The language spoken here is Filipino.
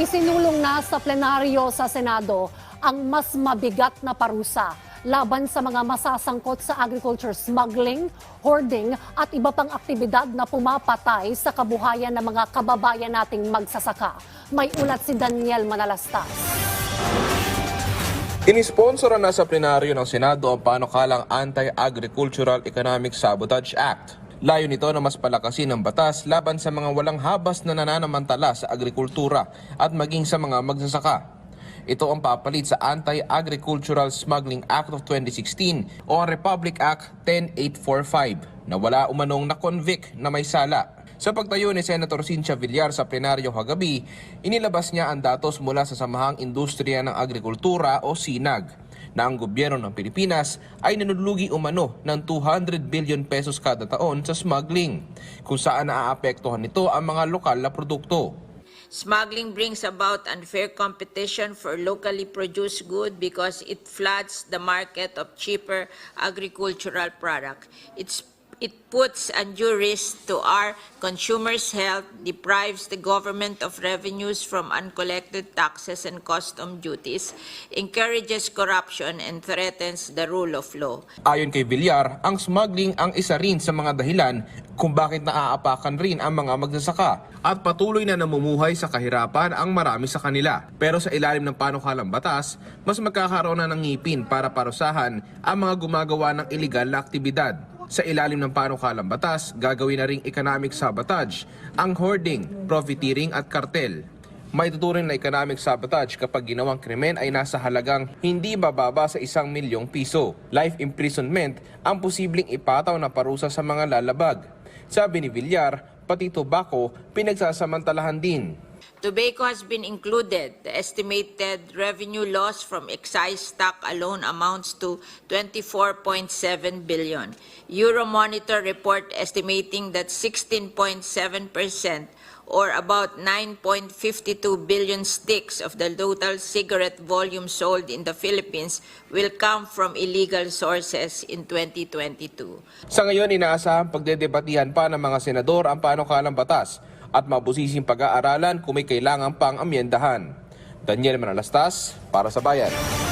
Isinulong na sa plenaryo sa Senado ang mas mabigat na parusa laban sa mga masasangkot sa agriculture smuggling, hoarding at iba pang aktibidad na pumapatay sa kabuhayan ng mga kababayan nating magsasaka. May ulat si Daniel Manalastas. Inisponsora na sa plenaryo ng Senado ang panukalang Anti-Agricultural Economic Sabotage Act. Layo nito na mas palakasin ang batas laban sa mga walang habas na nananamantala sa agrikultura at maging sa mga magsasaka. Ito ang papalit sa Anti-Agricultural Smuggling Act of 2016 o Republic Act 10845 na wala umanong na-convict na may sala. Sa pagtayo ni Senator Cynthia Villar sa plenaryo kagabi, inilabas niya ang datos mula sa Samahang Industriya ng Agrikultura o SINAG na ang gobyerno ng Pilipinas ay nanulugi umano ng 200 billion pesos kada taon sa smuggling, kung saan naaapektuhan nito ang mga lokal na produkto. Smuggling brings about unfair competition for locally produced good because it floods the market of cheaper agricultural product. It's, it puts undue risk to our consumers' health, deprives the government of revenues from uncollected taxes and custom duties, encourages corruption, and threatens the rule of law. Ayon kay Villar, ang smuggling ang isa rin sa mga dahilan kung bakit naaapakan rin ang mga magsasaka at patuloy na namumuhay sa kahirapan ang marami sa kanila. Pero sa ilalim ng panukalang batas, mas magkakaroon na ng ngipin para parusahan ang mga gumagawa ng iligal na aktibidad. Sa ilalim ng panukalang batas, gagawin na ring economic sabotage, ang hoarding, profiteering at kartel. May tuturing na economic sabotage kapag ginawang krimen ay nasa halagang hindi bababa sa isang milyong piso. Life imprisonment ang posibleng ipataw na parusa sa mga lalabag. Sabi ni Villar, pati tobacco pinagsasamantalahan din. Tobacco has been included. The estimated revenue loss from excise tax alone amounts to 24.7 billion. Euromonitor report estimating that 16.7 percent or about 9.52 billion sticks of the total cigarette volume sold in the Philippines will come from illegal sources in 2022. Sa ngayon, inaasahang pagdedebatihan pa ng mga senador ang panukalang batas at mabusising pag-aaralan kung may kailangan pang amyendahan. Daniel Manalastas, para sa Bayan.